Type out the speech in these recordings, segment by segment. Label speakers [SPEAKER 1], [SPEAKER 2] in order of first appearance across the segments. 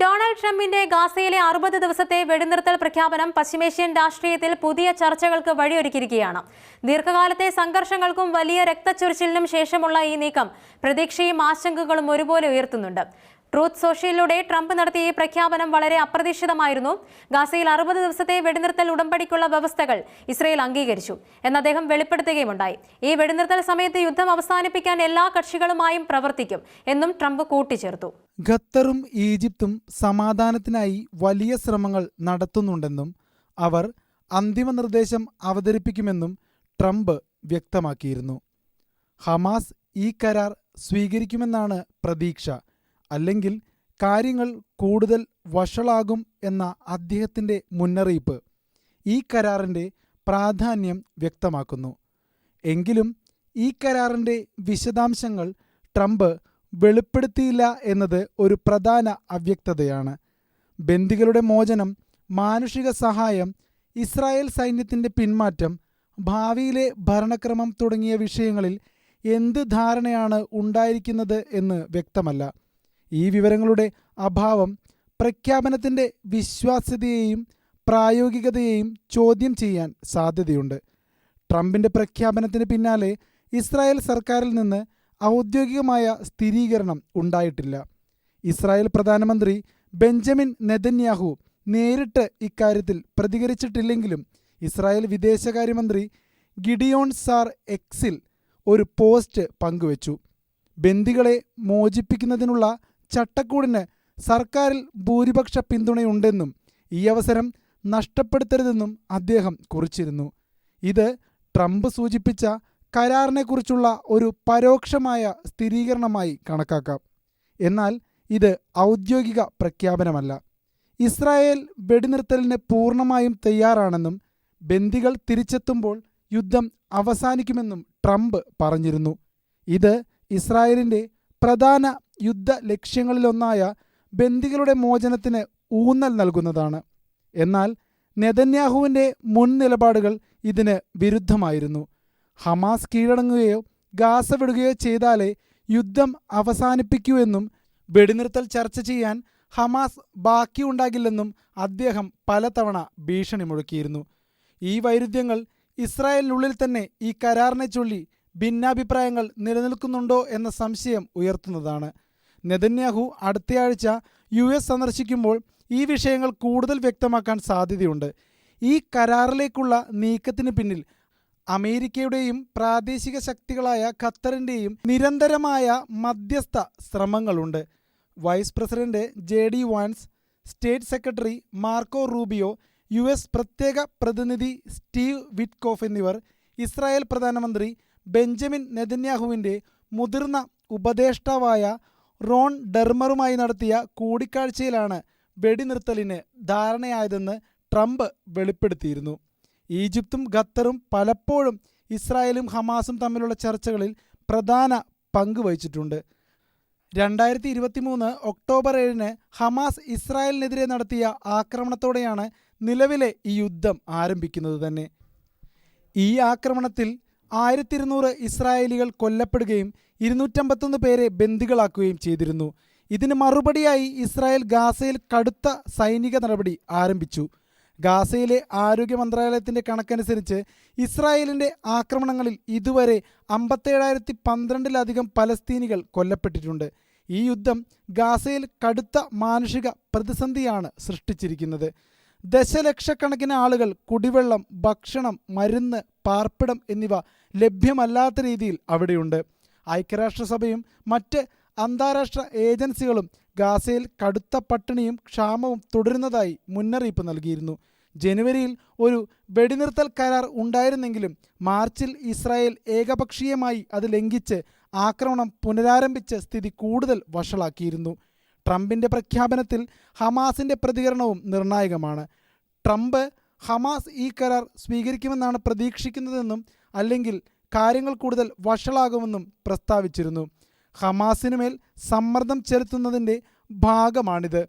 [SPEAKER 1] Donald ട്രംപിന്റെ ഗാസയിലെ അറുപത് ദിവസത്തെ വെടിനിർത്തൽ പ്രഖ്യാപനം പശ്ചിമേഷ്യൻ രാഷ്ട്രീയത്തിൽ പുതിയ ചർച്ചകൾക്ക് വഴിയൊരുക്കിയിരിക്കുകയാണ്. ദീർഘകാലത്തെ സംഘർഷങ്ങൾക്കും വലിയ രക്തച്ചൊരിച്ചിലിനും ശേഷമുള്ള ഈ നീക്കം പ്രതീക്ഷയും ആശങ്കകളും ഒരുപോലെ ഉയർത്തുന്നുണ്ട്. ട്രൂത്ത് സോഷ്യലിലൂടെ ട്രംപ് നടത്തിയ ഈ പ്രഖ്യാപനം വളരെ അപ്രതീക്ഷിതമായിരുന്നു. ഗാസയിൽ അറുപത് ദിവസത്തെ വെടിനിർത്തൽ ഉടമ്പടിക്കുള്ള വ്യവസ്ഥകൾ ഇസ്രയേൽ അംഗീകരിച്ചു. എന്ന് അദ്ദേഹം വെളിപ്പെടുത്തുകയുമുണ്ടായി. ഈ വെടിനിർത്തൽ സമയത്ത് യുദ്ധം അവസാനിപ്പിക്കാൻ എല്ലാ കക്ഷികളുമായും പ്രവർത്തിക്കും എന്നും ട്രംപ് കൂട്ടിച്ചേർത്തു.
[SPEAKER 2] ഖത്തറും ഈജിപ്തും സമാധാനത്തിനായി വലിയ ശ്രമങ്ങൾ നടത്തുന്നുണ്ടെന്നും അവർ അന്തിമ നിർദ്ദേശം അവതരിപ്പിക്കുമെന്നും ട്രംപ് വ്യക്തമാക്കിയിരുന്നു. ഹമാസ് ഈ കരാർ സ്വീകരിക്കുമെന്നാണ് പ്രതീക്ഷ. അല്ലെങ്കിൽ കാര്യങ്ങൾ കൂടുതൽ വഷളാകും എന്ന അദ്ദേഹത്തിന്റെ മുന്നറിയിപ്പ് ഈ കരാറിന്റെ പ്രാധാന്യം വ്യക്തമാക്കുന്നു. എങ്കിലും ഈ കരാറിന്റെ വിശദാംശങ്ങൾ ട്രംപ് വെളിപ്പെടുത്തിയില്ല എന്നത് ഒരു പ്രധാന അവ്യക്തതയാണ്. ബന്ദികളുടെ മോചനം മാനുഷിക സഹായം ഇസ്രായേൽ സൈന്യത്തിന്റെ പിന്മാറ്റം ഭാവിയിലെ ഭരണക്രമം തുടങ്ങിയ വിഷയങ്ങളിൽ എന്ത് ധാരണയാണ് ഉണ്ടായിരിക്കുന്നത് എന്ന് വ്യക്തമല്ല. ഈ വിവരങ്ങളുടെ അഭാവം പ്രഖ്യാപനത്തിന്റെ വിശ്വാസ്യതയെയും പ്രായോഗികതയെയും ചോദ്യം ചെയ്യാൻ സാധ്യതയുണ്ട്. ട്രംപിന്റെ പ്രഖ്യാപനത്തിന് പിന്നാലെ ഇസ്രായേൽ സർക്കാരിൽ നിന്ന് ഔദ്യോഗികമായ സ്ഥിരീകരണം ഉണ്ടായിട്ടില്ല. ഇസ്രായേൽ പ്രധാനമന്ത്രി ബെഞ്ചമിൻ നെതന്യാഹു നേരിട്ട് ഇക്കാര്യത്തിൽ പ്രതികരിച്ചിട്ടില്ലെങ്കിലും ഇസ്രായേൽ വിദേശകാര്യമന്ത്രി ഗിഡിയോൺ സാർ എക്സിൽ ഒരു പോസ്റ്റ് പങ്കുവച്ചു. ബന്ദികളെ മോചിപ്പിക്കുന്നതിനുള്ള ചട്ടക്കൂടിന് സർക്കാരിൽ ഭൂരിപക്ഷ പിന്തുണയുണ്ടെന്നും ഈ അവസരം നഷ്ടപ്പെടുത്തരുതെന്നും അദ്ദേഹം കുറിച്ചിരുന്നു. ഇത് ട്രംപ് സൂചിപ്പിച്ച കരാറിനെക്കുറിച്ചുള്ള ഒരു പരോക്ഷമായ സ്ഥിരീകരണമായി കണക്കാക്കാം. എന്നാൽ ഇത് ഔദ്യോഗിക പ്രഖ്യാപനമല്ല. ഇസ്രായേൽ വെടിനിർത്തലിന് പൂർണമായും തയ്യാറാണെന്നും ബന്ദികൾ തിരിച്ചെത്തുമ്പോൾ യുദ്ധം അവസാനിക്കുമെന്നും ട്രംപ് പറഞ്ഞിരുന്നു. ഇത് ഇസ്രായേലിന്റെ പ്രധാന യുദ്ധ ലക്ഷ്യങ്ങളിലൊന്നായ ബന്ദികളുടെ മോചനത്തിന് ഊന്നൽ നൽകുന്നതാണ്. എന്നാൽ നെതന്യാഹുവിന്റെ മുൻ നിലപാടുകൾ ഇതിന് വിരുദ്ധമായിരുന്നു. ഹമാസ് കീഴടങ്ങുകയോ ഗാസ വിടുകയോ ചെയ്താലേ യുദ്ധം അവസാനിപ്പിക്കൂ എന്നും വെടിനിർത്തൽ ചർച്ച ചെയ്യാൻ ഹമാസ് ബാക്കിയുണ്ടാകില്ലെന്നും അദ്ദേഹം പലതവണ ഭീഷണി മുഴക്കിയിരുന്നു ഈ വൈരുദ്ധ്യങ്ങൾ ഇസ്രായേലിനുള്ളിൽ തന്നെ ഈ കരാറിനെ ചൊല്ലി ഭിന്നാഭിപ്രായങ്ങൾ നിലനിൽക്കുന്നുണ്ടോ എന്ന സംശയം ഉയർത്തുന്നതാണ്. നെതന്യാഹു അടുത്തയാഴ്ച യു എസ് സന്ദർശിക്കുമ്പോൾ ഈ വിഷയങ്ങൾ കൂടുതൽ വ്യക്തമാക്കാൻ സാധ്യതയുണ്ട്. ഈ കരാറിലേക്കുള്ള നീക്കത്തിന് പിന്നിൽ അമേരിക്കയുടെയും പ്രാദേശിക ശക്തികളായ ഖത്തറിന്റെയും നിരന്തരമായ മധ്യസ്ഥ ശ്രമങ്ങളുണ്ട്. Vice president J D Vance state secretary Marco Rubio U S പ്രത്യേക പ്രതിനിധി സ്റ്റീവ് വിറ്റ്കോഫ് എന്നിവർ ഇസ്രായേൽ പ്രധാനമന്ത്രി ബെഞ്ചമിൻ നെതന്യാഹുവിന്റെ മുതിർന്ന ഉപദേഷ്ടാവായ റോൺ ഡെർമറുമായി നടത്തിയ കൂടിക്കാഴ്ചയിലാണ് വെടിനിർത്തലിന് ധാരണയായതെന്ന് ട്രംപ് വെളിപ്പെടുത്തിയിരുന്നു. ഈജിപ്തും ഖത്തറും പലപ്പോഴും ഇസ്രായേലും ഹമാസും തമ്മിലുള്ള ചർച്ചകളിൽ പ്രധാന പങ്ക് വഹിച്ചിട്ടുണ്ട്. രണ്ടായിരത്തി ഇരുപത്തിമൂന്ന് ഒക്ടോബർ ഏഴിന് ഹമാസ് ഇസ്രായേലിനെതിരെ നടത്തിയ ആക്രമണത്തോടെയാണ് നിലവിലെ ഈ യുദ്ധം ആരംഭിക്കുന്നത് തന്നെ. ഈ ആക്രമണത്തിൽ ആയിരത്തി ഇരുന്നൂറ് ഇസ്രായേലികൾ കൊല്ലപ്പെടുകയും ഇരുന്നൂറ്റമ്പത്തൊന്ന് പേരെ ബന്ദികളാക്കുകയും ചെയ്തിരുന്നു. ഇതിന് മറുപടിയായി ഇസ്രായേൽ ഗാസയിൽ കടുത്ത സൈനിക നടപടി ആരംഭിച്ചു. ഗാസയിലെ ആരോഗ്യ മന്ത്രാലയത്തിന്റെ കണക്കനുസരിച്ച് ഇസ്രായേലിന്റെ ആക്രമണങ്ങളിൽ ഇതുവരെ അമ്പത്തേഴായിരത്തി പന്ത്രണ്ടിലധികം പലസ്തീനികൾ കൊല്ലപ്പെട്ടിട്ടുണ്ട്. ഈ യുദ്ധം ഗാസയിൽ കടുത്ത മാനുഷിക പ്രതിസന്ധിയാണ് സൃഷ്ടിച്ചിരിക്കുന്നത്. ദശലക്ഷക്കണക്കിന് ആളുകൾ കുടിവെള്ളം ഭക്ഷണം മരുന്ന് പാർപ്പിടം എന്നിവ ലഭ്യമല്ലാത്ത രീതിയിൽ അവിടെയുണ്ട്. ഐക്യരാഷ്ട്രസഭയും മറ്റ് അന്താരാഷ്ട്ര ഏജൻസികളും ഗാസയിൽ കടുത്ത പട്ടിണിയും ക്ഷാമവും തുടരുന്നതായി മുന്നറിയിപ്പ് നൽകിയിരുന്നു. ജനുവരിയിൽ ഒരു വെടിനിർത്തൽ കരാർ ഉണ്ടായിരുന്നെങ്കിലും മാർച്ചിൽ ഇസ്രായേൽ ഏകപക്ഷീയമായി അത് ലംഘിച്ച് ആക്രമണം പുനരാരംഭിച്ച് സ്ഥിതി കൂടുതൽ വഷളാക്കിയിരുന്നു. ട്രംപിന്റെ പ്രഖ്യാപനത്തിൽ ഹമാസിന്റെ പ്രതികരണവും നിർണായകമാണ്. ട്രംപ് ഹമാസ് ഈ കരാർ സ്വീകരിക്കുമെന്നാണ് പ്രതീക്ഷിക്കുന്നതെന്നും അല്ലെങ്കിൽ കാര്യങ്ങൾ കൂടുതൽ വഷളാകുമെന്നും പ്രസ്താവിച്ചിരുന്നു. ഹമാസിനുമേൽ സമ്മർദ്ദം ചെലുത്തുന്നതിന്റെ ഭാഗമാണിത്.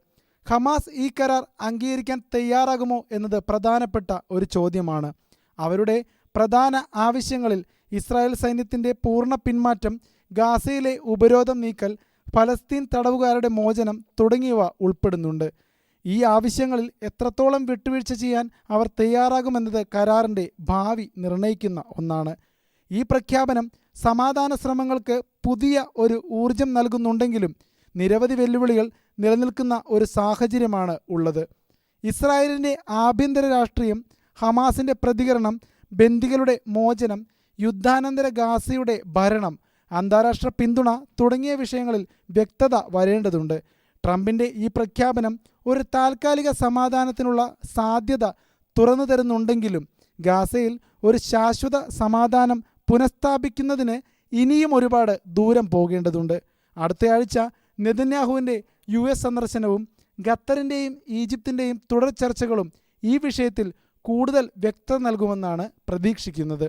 [SPEAKER 2] ഹമാസ് ഈ കരാർ അംഗീകരിക്കാൻ തയ്യാറാകുമോ എന്നത് പ്രധാനപ്പെട്ട ഒരു ചോദ്യമാണ്. അവരുടെ പ്രധാന ആവശ്യങ്ങളിൽ ഇസ്രായേൽ സൈന്യത്തിന്റെ പൂർണ പിന്മാറ്റം ഗാസയിലെ ഉപരോധം നീക്കൽ ഫലസ്തീൻ തടവുകാരുടെ മോചനം തുടങ്ങിയവ ഉൾപ്പെടുന്നുണ്ട്. ഈ ആവശ്യങ്ങളിൽ എത്രത്തോളം വിട്ടുവീഴ്ച ചെയ്യാൻ അവർ തയ്യാറാകുമെന്നത് കരാറിന്റെ ഭാവി നിർണയിക്കുന്ന ഒന്നാണ്. ഈ പ്രഖ്യാപനം സമാധാന ശ്രമങ്ങൾക്ക് പുതിയ ഒരു ഊർജം നൽകുന്നുണ്ടെങ്കിലും നിരവധി വെല്ലുവിളികൾ നിലനിൽക്കുന്ന ഒരു സാഹചര്യമാണ് ഉള്ളത്. ഇസ്രായേലിന്റെ ആഭ്യന്തര രാഷ്ട്രീയം ഹമാസിന്റെ പ്രതികരണം ബന്ദികളുടെ മോചനം യുദ്ധാനന്തര ഗാസയുടെ ഭരണം അന്താരാഷ്ട്ര പിന്തുണ തുടങ്ങിയ വിഷയങ്ങളിൽ വ്യക്തത വരേണ്ടതുണ്ട്. ട്രംപിന്റെ ഈ പ്രഖ്യാപനം ഒരു താൽക്കാലിക സമാധാനത്തിനുള്ള സാധ്യത തുറന്നു തരുന്നുണ്ടെങ്കിലും ഗാസയിൽ ഒരു ശാശ്വത സമാധാനം പുനഃസ്ഥാപിക്കുന്നതിന് ഇനിയും ഒരുപാട് ദൂരം പോകേണ്ടതുണ്ട്. അടുത്തയാഴ്ച നെതന്യാഹുവിന്റെ യു എസ് സന്ദർശനവും ഖത്തറിന്റെയും ഈജിപ്തിന്റെയും തുടർ ചർച്ചകളും ഈ വിഷയത്തിൽ കൂടുതൽ വ്യക്തത നൽകുമെന്നാണ് പ്രതീക്ഷിക്കുന്നത്.